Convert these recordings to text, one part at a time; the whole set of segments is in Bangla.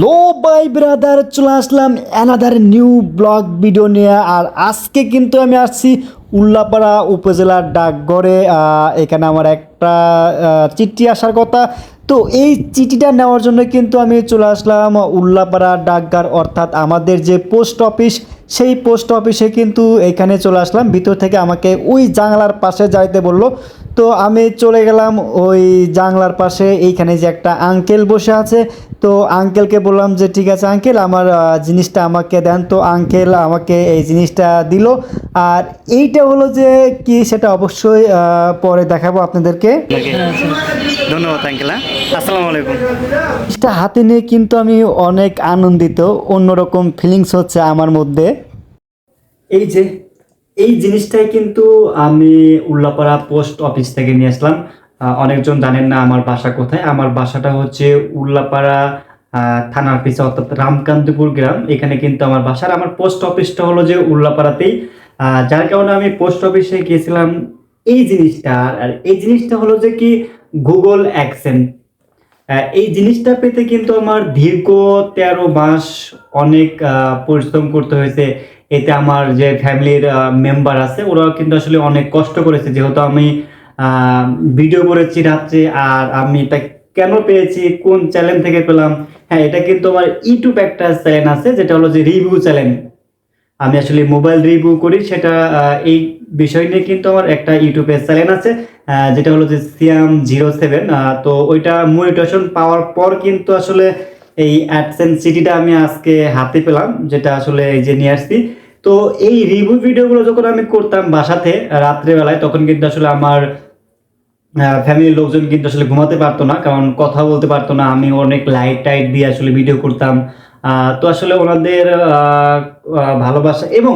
লো বাই ব্রাদার চলে আসলাম অ্যানাদার নিউ ব্লগ ভিডিও নিয়ে। আর আজকে কিন্তু আমি আসছি উল্লাপাড়া উপজেলার ডাকঘরে। এখানে আমার একটা চিঠি আসার কথা। তো এই চিঠিটা নেওয়ার জন্য কিন্তু আমি চলে আসলাম উল্লাপাড়া ডাকঘর, অর্থাৎ আমাদের যে পোস্ট অফিস, সেই পোস্ট অফিসে কিন্তু এখানে চলে আসলাম। ভিতর থেকে আমাকে ওই জাংলার পাশে যাইতে বলল। তো আমি চলে গেলাম ওই জাংলার পাশে। এইখানে যে একটা আঙ্কেল বসে আছে তো আঙ্কেলকে বললাম যে ঠিক আছে আঙ্কেল আমার জিনিসটা আমাকে দেন। তো আঙ্কেল আমাকে এই জিনিসটা দিল। আর এইটা হলো যে কি সেটা অবশ্যই পরে দেখাবো আপনাদেরকে। ধন্যবাদ আঙ্কেল হ্যাঁ? আসসালামু আলাইকুম। জিনিসটা হাতে নিয়ে কিন্তু আমি অনেক আনন্দিত অন্যরকম ফিলিংস হচ্ছে আমার মধ্যে। এই যে এই জিনিসটাই কিন্তু আমি উল্লাপাড়া পোস্ট অফিস থেকে নিয়ে আসলাম। অনেকজন জানেন না আমার বাসা কোথায়। আমার বাসাটা হচ্ছে উল্লাপাড়া থানার পিছে, অর্থাৎ রামকান্তপুর গ্রাম। এখানে কিন্তু আমার বাসার আমার পোস্ট অফিসটা হলো যে উল্লাপাড়াতেই। যার কারণে আমি পোস্ট অফিসে গিয়েছিলাম এই জিনিসটা। আর এই জিনিসটা হলো যে কি, গুগল অ্যাকসেন্ট। এই জিনিসটা পেতে কিন্তু আমার দীর্ঘ তেরো মাস অনেক পরিশ্রম করতে হয়েছে। এতে আমার যে ফ্যামিলির মেম্বার আছে, ওরাও কিন্তু আসলে অনেক কষ্ট করেছে। যেহেতু আমি ভিডিও করেছি রাত্রে, আর আমি এটা কেন পেয়েছি, কোন চ্যানেল থেকে পেলাম? হ্যাঁ এটা কিন্তু আমার ইউটিউব একটা চ্যানেল আছে, যেটা হলো যে রিভিউ চ্যানেল আমি আসলে মোবাইল রিভিউ করি, সেটা এই বিষয় নিয়ে কিন্তু আমার একটা ইউটিউবের চ্যানেল আছে যেটা হলো যে সিয়াম জিরো সেভেন তো ওইটা মোটিভেশন পাওয়ার পর কিন্তু আসলে এই অ্যাডসেন্স সিটিটা আমি আজকে হাতে পেলাম, যেটা আসলে এই যে নিয়ে আসছি। তো এই রিভিউ ভিডিওগুলো যখন আমি করতাম বাসাতে রাত্রেবেলায়, তখন কিন্তু আসলে আমার ফ্যামিলির লোকজন কিন্তু আসলে ঘুমাতে পারতো না, কারণ কথা বলতে পারতো না। আমি অনেক লাইট টাইট দিয়ে আসলে ভিডিও করতাম। তো আসলে ওনাদের ভালোবাসা এবং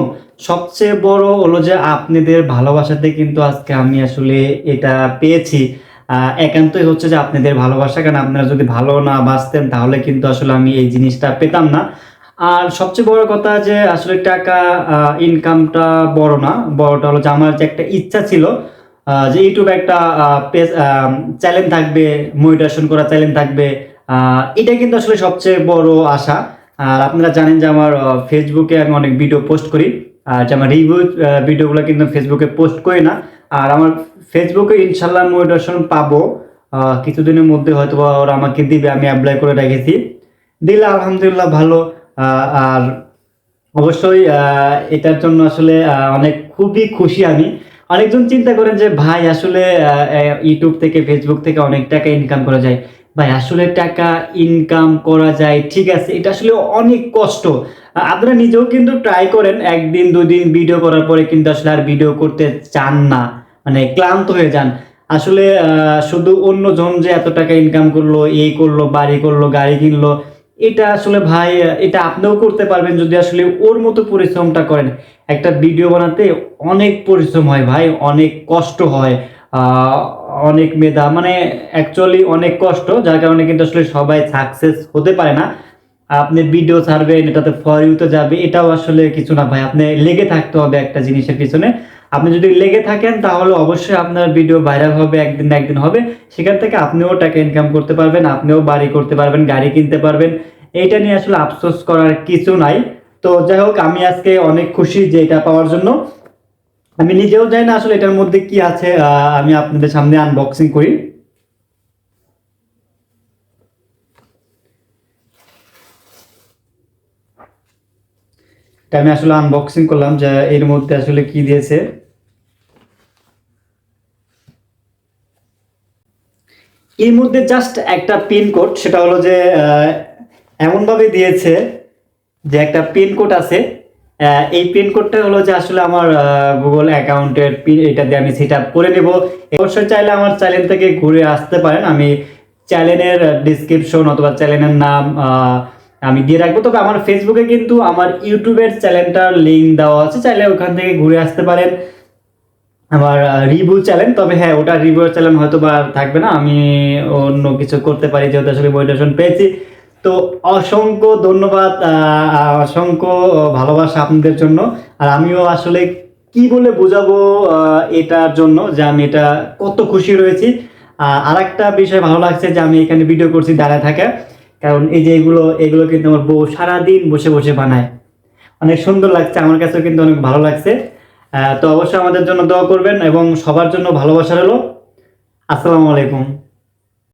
সবচেয়ে বড় হলো যে আপনাদের ভালোবাসাতে কিন্তু আজকে আমি আসলে এটা পেয়েছি। একান্তই হচ্ছে যে আপনাদের ভালোবাসা, কারণ আপনারা যদি ভালো না বাঁচতেন তাহলে কিন্তু আসলে আমি এই জিনিসটা পেতাম না। আর সবচেয়ে বড় কথা যে আসলে টাকা ইনকামটা বড় না। বড়টা হলো যে আমার যে একটা ইচ্ছা ছিল যে ইউটিউবে একটা পেজ থাকবে মোটিভেশন করা চ্যানেল থাকবে এটা কিন্তু আসলে সবচেয়ে বড় আশা। আর আপনারা জানেন যে আমার ফেসবুকে আমি অনেক ভিডিও পোস্ট করি। আর যে আমার রিভিউ ভিডিওগুলো কিন্তু ফেসবুকে পোস্ট করি না। আর আমার ফেসবুকে ইনশাল্লাহ মোটিভেশন পাবো। কিছুদিনের মধ্যে হয়তো ওরা আমাকে দিবে, আমি অ্যাপ্লাই করে রেখেছি। দিলে আলহামদুলিল্লাহ ভালো। আর অবশ্যই এটার জন্য আসলে অনেক খুবই খুশি আমি। অনেকজন চিন্তা করেন যে, ভাই, আসলে ইউটিউব থেকে ফেসবুক থেকে অনেক টাকা ইনকাম করা যায়। ভাই, আসলে টাকা ইনকাম করা যায়, ঠিক আছে। এটা আসলে অনেক কষ্ট। আপনারা নিজেও কিন্তু ট্রাই করেন। একদিন, দুদিন ভিডিও করার পরে কিন্তু আসলে আর ভিডিও করতে চান না। মানে ক্লান্ত হয়ে যান। আসলে শুধু অন্যজন যে এত টাকা ইনকাম করল, এই করল, বাড়ি করল, গাড়ি কিনলো এটা আসলে ভাই, এটা আপনিও করতে পারবেন যদি আসলে ওর মতো পরিশ্রমটা করেন। একটা ভিডিও বানাতে অনেক পরিশ্রম হয় ভাই, অনেক কষ্ট হয় অনেক মেধা মানে অ্যাকচুয়ালি অনেক কষ্ট, যার কারণে কিন্তু আসলে সবাই সাকসেস হতে পারে না। আপনি ভিডিও ছাড়বেন, এটাতে ফর ইউতে যাবে, এটাও আসলে কিছু না ভাই, আপনি লেগে থাকতে হবে একটা জিনিসের পিছনে। আপনি যদি লেগে থাকেন, তাহলে অবশ্যই আপনার ভিডিও ভাইরাল হবে, একদিন না একদিন হবে। সেখান থেকে আপনিও টাকা ইনকাম করতে পারবেন, আপনিও বাড়ি করতে পারবেন, গাড়ি কিনতে পারবেন। এইটা নিয়ে আসলে আফসোস করার কিছু নাই। তো যাই হোক, আমি আজকে অনেক খুশি যে এটা পাওয়ার জন্য। আমি নিজেও জানি না আসলে এটার মধ্যে কি আছে আমি আপনাদের সামনে আনবক্সিং করি। এটা আমি আসলে আনবক্সিং করলাম যে এর মধ্যে আসলে কি দিয়েছে। এর মধ্যে জাস্ট একটা পিন কোড সেটা হলো যে এমনভাবে দিয়েছে যে একটা পিন কোড আছে। এই পিন কোডটা হলো যে আসলে আমার গুগল অ্যাকাউন্টের পিন এটা দিয়ে আমি সেট আপ করে নেব। অবশ্যই চাইলে আমার চ্যানেল থেকে ঘুরে আসতে পারেন। আমি চ্যানেলের ডিসক্রিপশন অথবা চ্যানেলের নাম আমি দিয়ে রাখব। তবে আমার ফেসবুকে কিন্তু আমার ইউটিউবের চ্যানেলটার লিঙ্ক দেওয়া আছে। চাইলে ওখান থেকে ঘুরে আসতে পারেন। আমার রিভিউ চ্যানেল তবে হ্যাঁ ওটা রিভিউ চ্যানেল হয়তো বা থাকবে না। আমি অন্য কিছু করতে পারি, যেহেতু আসলে মোটিভেশন পেয়েছি। তো অসংখ্য ধন্যবাদ অসংখ্য ভালোবাসা আপনাদের জন্য। আর আমিও আসলে কি বলে বোঝাবো এটার জন্য যে আমি এটা কত খুশি রয়েছি। আর একটা বিষয় ভালো লাগছে যে আমি এখানে ভিডিও করছি, দাঁড়ায় থাকা। কারণ এই যে এগুলো এগুলো কিন্তু আমার বউ সারাদিন বসে বসে বানায়। অনেক সুন্দর লাগছে, আমার কাছেও কিন্তু অনেক ভালো লাগছে। তো অবশ্যই আমাদের জন্য দোয়া করবেন এবং সবার জন্য ভালোবাসা রইল। আসসালামু আলাইকুম।